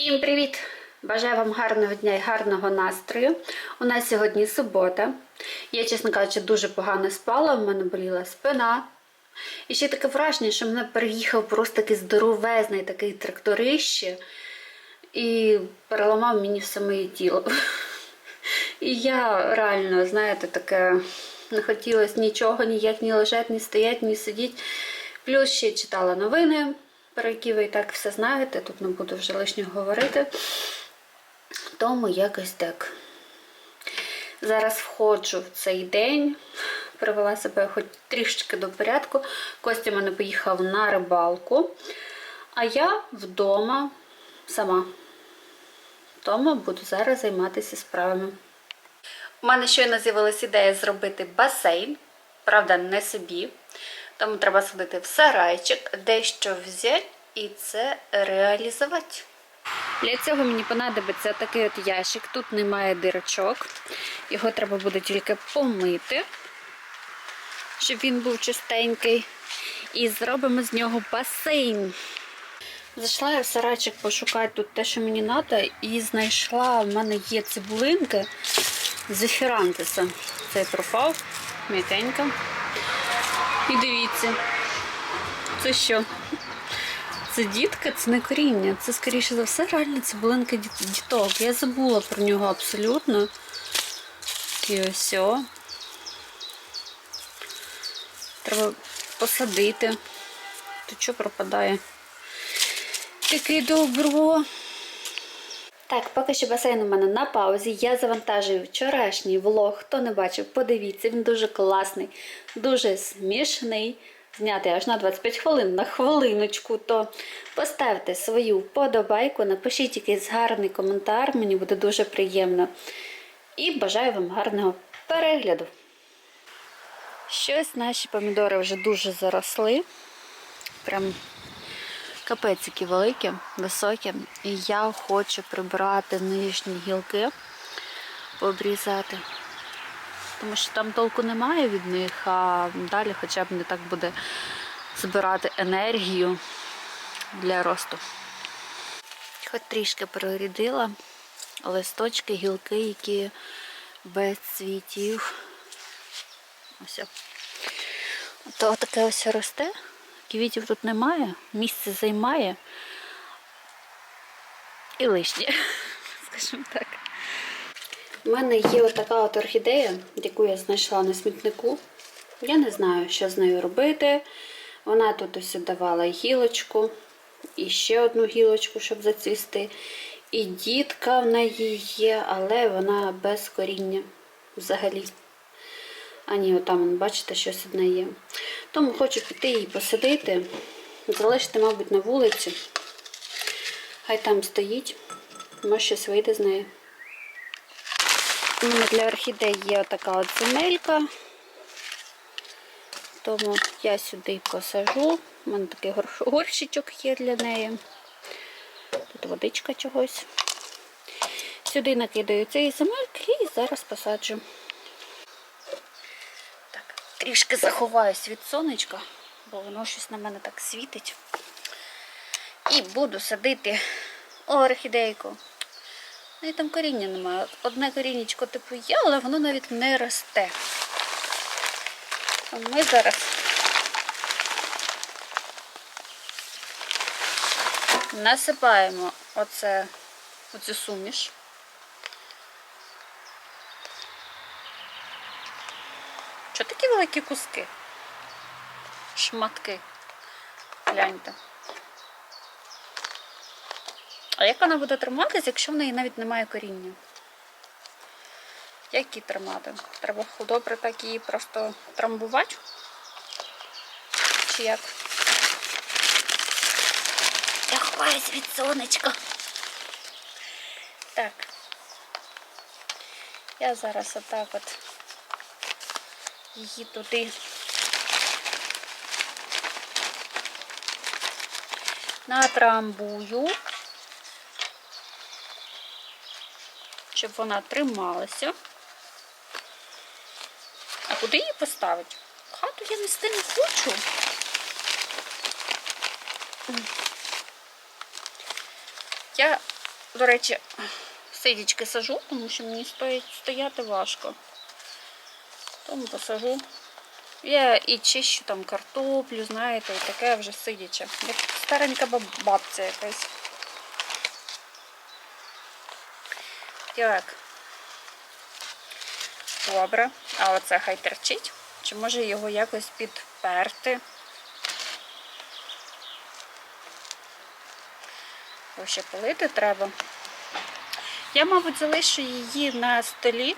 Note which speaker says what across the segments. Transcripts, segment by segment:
Speaker 1: Всім привіт! Бажаю вам гарного дня і гарного настрою. У нас сьогодні субота. Я, чесно кажучи, дуже погано спала, в мене боліла спина. І ще таке враження, що мене переїхав просто такий здоровезний такий тракторище і переламав мені все моє тіло. І я реально, знаєте, таке не хотілося нічого, ніяк ні лежати, ні стояти, ні сидіти. Плюс ще читала новини, про які ви і так все знаєте, тут не буду вже лишнього говорити. Тому якось так. Зараз входжу в цей день, привела себе хоч трішечки до порядку. Костя мене поїхав на рибалку, а я вдома сама. Тому буду зараз займатися справами. У мене щойно з'явилася ідея зробити басейн, правда, не собі. Тому треба сходити в сарайчик, дещо взяти і це реалізувати. Для цього мені понадобиться такий от ящик. Тут немає дирочок. Його треба буде тільки помити, щоб він був чистенький. І зробимо з нього басейн. Зайшла я в сарайчик пошукати тут те, що мені треба, і знайшла, в мене є цибулинки з ефірантиса. Цей пропав, м'якенько. І дивіться, це що? Це дітка, це не коріння. Це, скоріше за все, реально цибулинка діт- діток. Я забула про нього абсолютно. І ось. о. Треба посадити. То що пропадає? Таке добро. Так, поки що басейн у мене на паузі. Я завантажую вчорашній влог. Хто не бачив, подивіться, він дуже класний, дуже смішний. Знятий аж на 25 хвилин, на хвилиночку, то поставте свою вподобайку, напишіть якийсь гарний коментар, мені буде дуже приємно. І бажаю вам гарного перегляду. Щось наші помідори вже дуже заросли. Прям капець які великі, високі. І я хочу прибрати нижні гілки, пообрізати. Тому що там толку немає від них, а далі хоча б не так буде збирати енергію для росту. Хоч трішки прорідила листочки, гілки, які без цвітів. Ось. То таке ось росте. Квітів тут немає, місце займає і лишнє, скажімо так. У мене є отака от орхідея, яку я знайшла на смітнику. Я не знаю, що з нею робити. Вона тут ось давала гілочку, і ще одну гілочку, щоб зацвісти. І дітка в неї є, але вона без коріння взагалі. А ні, отам, бачите, щось одне є. Тому хочу піти її посадити, залишити, мабуть, на вулиці. Хай там стоїть, може щось вийде з неї. У мене для орхідей є така от земелька. Тому я сюди посажу. У мене такий горщичок є для неї. Тут водичка чогось. Сюди накидаю цієї земельки і зараз посаджу. Трішки заховаюсь від сонечка, бо воно щось на мене так світить. І буду садити орхідейку. Ну і там коріння немає. Одне корінечко типу є, але воно навіть не росте. Ми зараз насипаємо оце, оцю суміш. Що такі великі куски? Шматки. Гляньте. А як вона буде триматися, якщо в неї навіть немає коріння? Як її тримати? Треба добре так її просто трамбувати? Чи як? Я ховаюсь від сонечка. Так. Я зараз отак от її туди натрамбую. щоб вона трималася. А куди її поставити? Хату я нести не хочу. Я до речі, сидічки сажу, тому що мені стоїть стояти важко. Тому посажу. Я і чищу там картоплю, знаєте, і таке вже сидяче. Як старенька баб- бабця якась. Так. Добре. А оце хай терчить. Чи може його якось підперти? Його ще полити треба. Я, мабуть, залишу її на столі.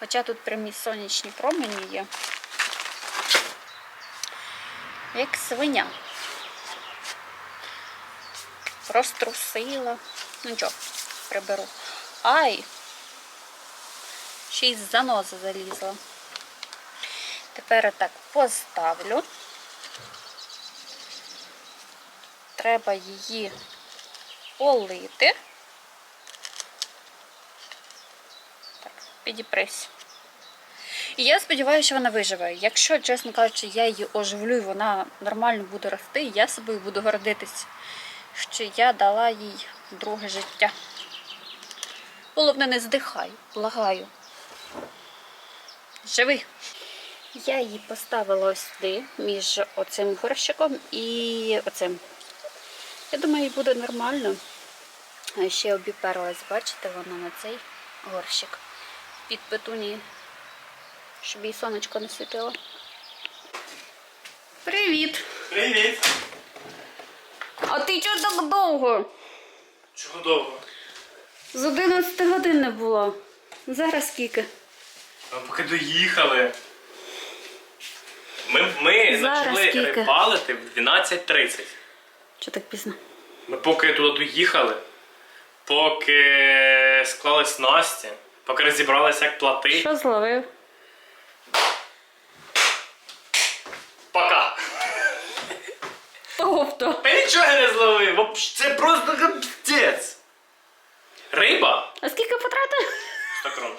Speaker 1: Хоча тут прямі сонячні промені є. Як свиня. Розтрусила. Ну нічого, приберу. Ай! Ще й з заноза залізла. Тепер отак поставлю. Треба її полити. Підіпрись. І я сподіваюся, що вона виживе. Якщо, чесно кажучи, я її оживлю і вона нормально буде рости, я собою буду гордитись, що я дала їй друге життя. Головне, не здихай, благаю. Живи. Я її поставила ось сюди, між оцим горщиком і оцим. Я думаю, їй буде нормально. Ще обіперлась, бачите, вона на цей горщик. Під петуні, щоб їй сонечко не світило. Привіт!
Speaker 2: Привіт!
Speaker 1: А ти чого так довго?
Speaker 2: Чого довго?
Speaker 1: З 11 годин не було. Зараз скільки?
Speaker 2: Ми поки доїхали. Ми, ми
Speaker 1: Зараз
Speaker 2: почали
Speaker 1: скільки?
Speaker 2: рибалити в 12.30.
Speaker 1: Чого так пізно?
Speaker 2: Ми поки туди доїхали, поки склали снасті, поки розібралися, як плати.
Speaker 1: Що зловив?
Speaker 2: Пока!
Speaker 1: Тобто.
Speaker 2: Та нічого я не зловив! Це просто капець! Риба?
Speaker 1: А скільки потратив?
Speaker 2: 100 крон.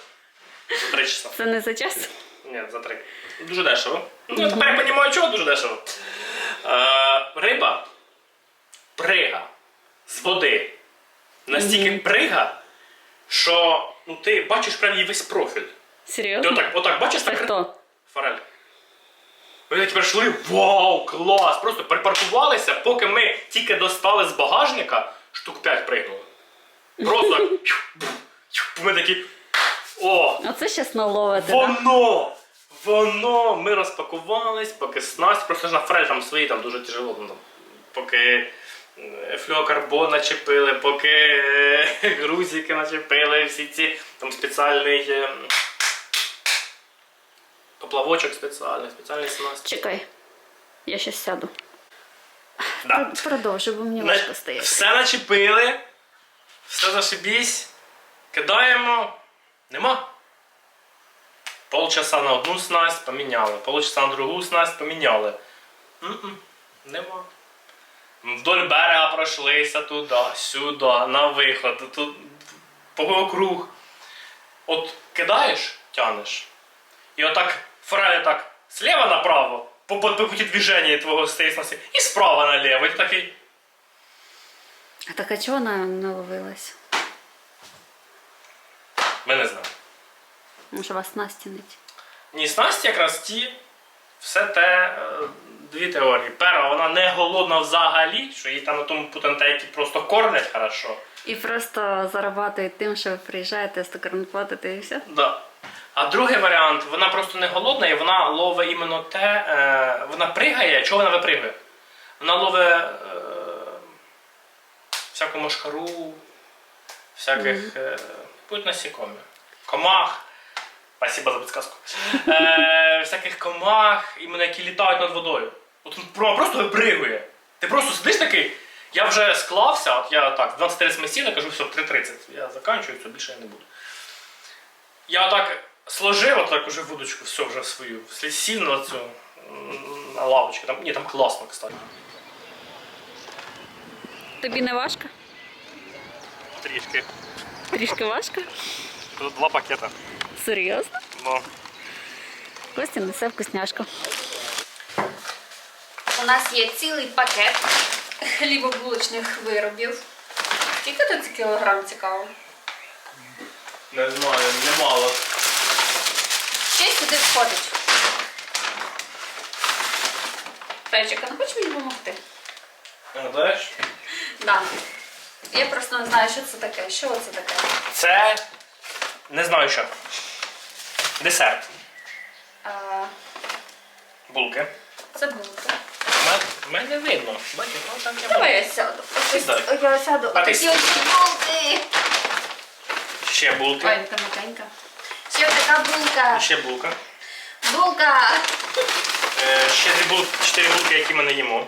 Speaker 2: За 3 часа.
Speaker 1: Це не за час.
Speaker 2: Ні, за три. Дуже дешево. Ну, тепер я розумію, чого дуже дешево. Е, риба прига з води. Настільки прига, що ну, ти бачиш прям її весь профіль. Ти
Speaker 1: Серйозно?
Speaker 2: отак, отак бачиш
Speaker 1: Це
Speaker 2: так?
Speaker 1: хто?
Speaker 2: Форель. Ми тепер йшли, вау, клас! Просто припаркувалися, поки ми тільки достали з багажника, штук 5 пригнули. Просто так. Ми такі. О!
Speaker 1: Оце щас наловити, так?
Speaker 2: Воно! Воно! Ми розпакувались, поки снасть, просто ж на фрель там свої там дуже тяжело. ну, Там, поки флюокарбон начепили, поки е, грузики начепили, всі ці там спеціальний е, поплавочок спеціальний, спеціальний снасть.
Speaker 1: Чекай. Я щас сяду.
Speaker 2: Да.
Speaker 1: Продовжуй, бо мені важко стояти.
Speaker 2: Все начепили, все зашибісь, кидаємо, нема. Полчаса на одну снасть поміняли, полчаса на другу снасть поміняли. Нема. Вдоль берега пройшлися туди, сюди, на виход, тут по округ. От кидаєш, тянеш. І отак форель так слева направо, по, по, по путі движення твого стейсності, і справа наліво. І ти такий.
Speaker 1: А так а чого вона наловилась?
Speaker 2: Ми не знаємо.
Speaker 1: Може вас настінить?
Speaker 2: Ні, снасті якраз ті, все те, е, дві теорії. Перша, вона не голодна взагалі, що її там на тому путантейті просто кормлять хорошо.
Speaker 1: І просто зарабатують тим, що ви приїжджаєте, 100 крон платите і все.
Speaker 2: Да. А другий варіант, вона просто не голодна і вона ловить іменно те, е, вона пригає, чого вона випригує? Вона ловить е, всяку мошкару, всяких е, будь насікомі. Комах. Спасибо за підказку. Е, всяких комах, іменно які літають над водою. От вона просто випригує. Ти просто сидиш такий. Я вже склався, от я так, 23 ми сіли, кажу, все, 3.30. Я заканчую, все, більше я не буду. Я отак сложив отак уже вудочку, все вже свою. Сів на цю на лавочку. Там, ні, там класно, кстати.
Speaker 1: Тобі не важко?
Speaker 2: Трішки.
Speaker 1: Трішки важко?
Speaker 2: Тут два пакета.
Speaker 1: Серйозно?
Speaker 2: Ну.
Speaker 1: Костя несе вкусняшку. У нас є цілий пакет хлібобулочних виробів. Скільки тут за кілограм цікаво?
Speaker 2: Не знаю, немало.
Speaker 1: Ще сюди входить. Пейчик, а не хочеш мені допомогти?
Speaker 2: Знаєш?
Speaker 1: Да. Я просто не знаю, що це таке. Що це таке?
Speaker 2: Це не знаю що. Десерт.
Speaker 1: А,
Speaker 2: Булки.
Speaker 1: це булка.
Speaker 2: У мене видно. Бачиш, ну там я
Speaker 1: Давай я сяду. Ось,
Speaker 2: Сідай.
Speaker 1: ось я сяду.
Speaker 2: А ти
Speaker 1: Такі ось булки.
Speaker 2: Ще булки.
Speaker 1: Ой, там маленька. Ще така булка.
Speaker 2: Ще булка.
Speaker 1: Булка.
Speaker 2: Е, ще дві булки, чотири булки, які ми не їмо.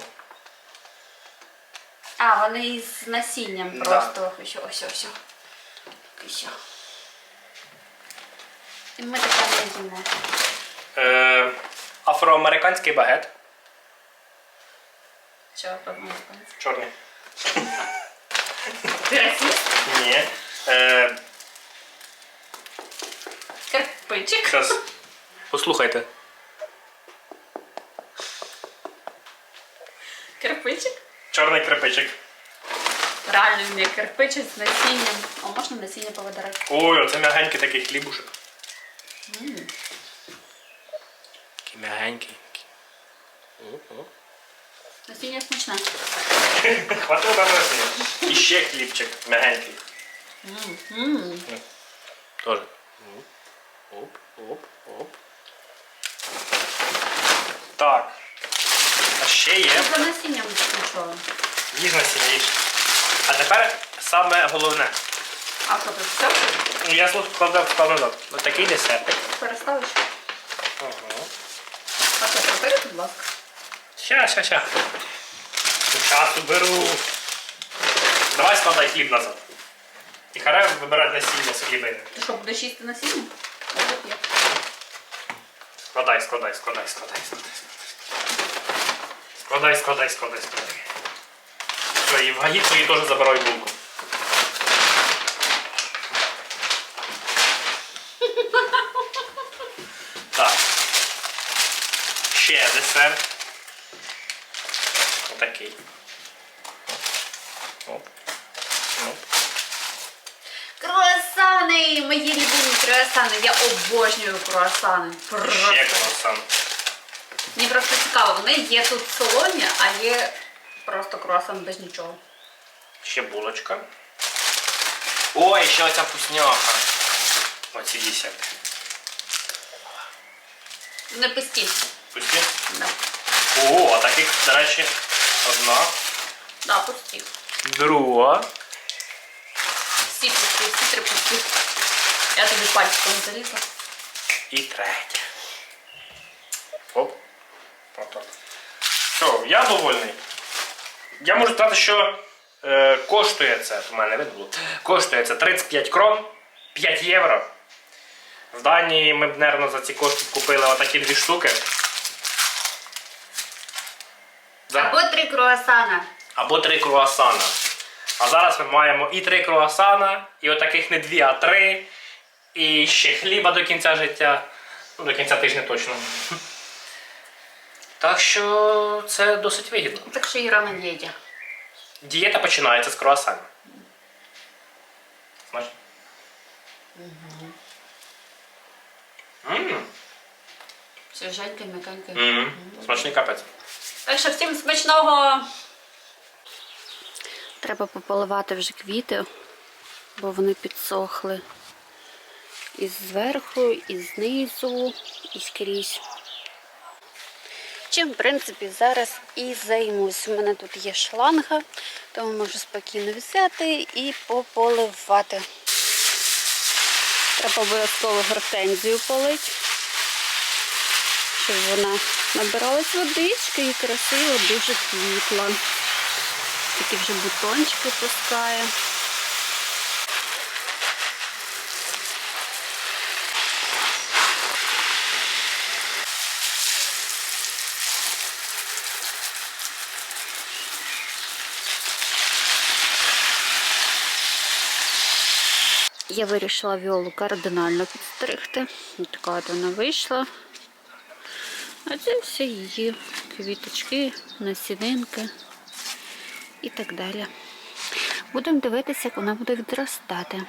Speaker 1: А, вони із насінням
Speaker 2: Да.
Speaker 1: просто. Ось, ось, ось. Ось. І ми таке не.
Speaker 2: Е, афроамериканський багет.
Speaker 1: Що, подумати?
Speaker 2: Чорний.
Speaker 1: Ти расист?
Speaker 2: Ні. Е,
Speaker 1: Кирпичик.
Speaker 2: Зараз. Послухайте.
Speaker 1: Кирпичик?
Speaker 2: Чорний кирпичик.
Speaker 1: Реально мені кирпичик з насінням. А можна насіння повидарати?
Speaker 2: Ой, оце м'ягенький такий хлібушек. Такий м'ягенький.
Speaker 1: Насіння смачне.
Speaker 2: Хватило на насіння. І ще хлібчик м'ягенький. Тоже. Оп, оп, оп. Так. А ще є.
Speaker 1: Я за насінням нічого.
Speaker 2: Їж насіння, їж. А тепер саме головне.
Speaker 1: А що тут все?
Speaker 2: Ну, Я вкладав вклав назад. Ось такий десертик.
Speaker 1: Переставиш?
Speaker 2: Ага.
Speaker 1: А що, прибери, будь ласка.
Speaker 2: Ща, ща, ща. Часу беру. Давай складай хліб назад. І харе вибирати насіння з хлібини.
Speaker 1: Ти що, будеш їсти насіння?
Speaker 2: Складай, складай, складай, складай, складай. Складай, складай, складай, складай. Все, і в гаї твої теж забирай булку. Так. Ще десерт. Отакий. Оп. Оп.
Speaker 1: Круасани! Мої любимі круасани. Я обожнюю круасани.
Speaker 2: Ще
Speaker 1: Просто.
Speaker 2: круасан.
Speaker 1: Мені просто цікаво, вони є тут солоні, а є просто круасан без нічого.
Speaker 2: Ще булочка. Ой, ще оця вкусняха. Оці десерти.
Speaker 1: Не пусті.
Speaker 2: Пусті?
Speaker 1: Да.
Speaker 2: О, а таких, до речі, одна.
Speaker 1: Да, пусті.
Speaker 2: Друга.
Speaker 1: Всі пусті, всі три пусті. Я тобі пальчиком залізла.
Speaker 2: І третя. Оп. Отак. Все, я довольний. Я можу сказати, що е, коштує це, у мене видно було, коштує це 35 крон, 5 євро. В Данії ми б, мабуть, за ці кошти купили отакі дві штуки. За-
Speaker 1: Або три круасана.
Speaker 2: або три круасана. А зараз ми маємо і три круасана, і отаких не дві, а три. І ще хліба до кінця життя. Ну, до кінця тижня точно. Так що це досить вигідно.
Speaker 1: Так що Іра дієті.
Speaker 2: Дієта починається з круасанів. Смачно? Мм.
Speaker 1: Свіженький, м'якенький.
Speaker 2: Мм. Смачний капець.
Speaker 1: Так що всім смачного. Треба пополивати вже квіти, бо вони підсохли. І зверху, і знизу, і скрізь. Чим, в принципі, зараз і займусь. У мене тут є шланга, тому можу спокійно взяти і пополивати. Треба обов'язково гортензію полити, щоб вона набиралась водички і красиво дуже квітла. Такі вже бутончики пускає. Я вирішила віолу кардинально підстригти. Така от вона вийшла. Це все її квіточки, насінинки і так далі. Будемо дивитися, як вона буде відростати.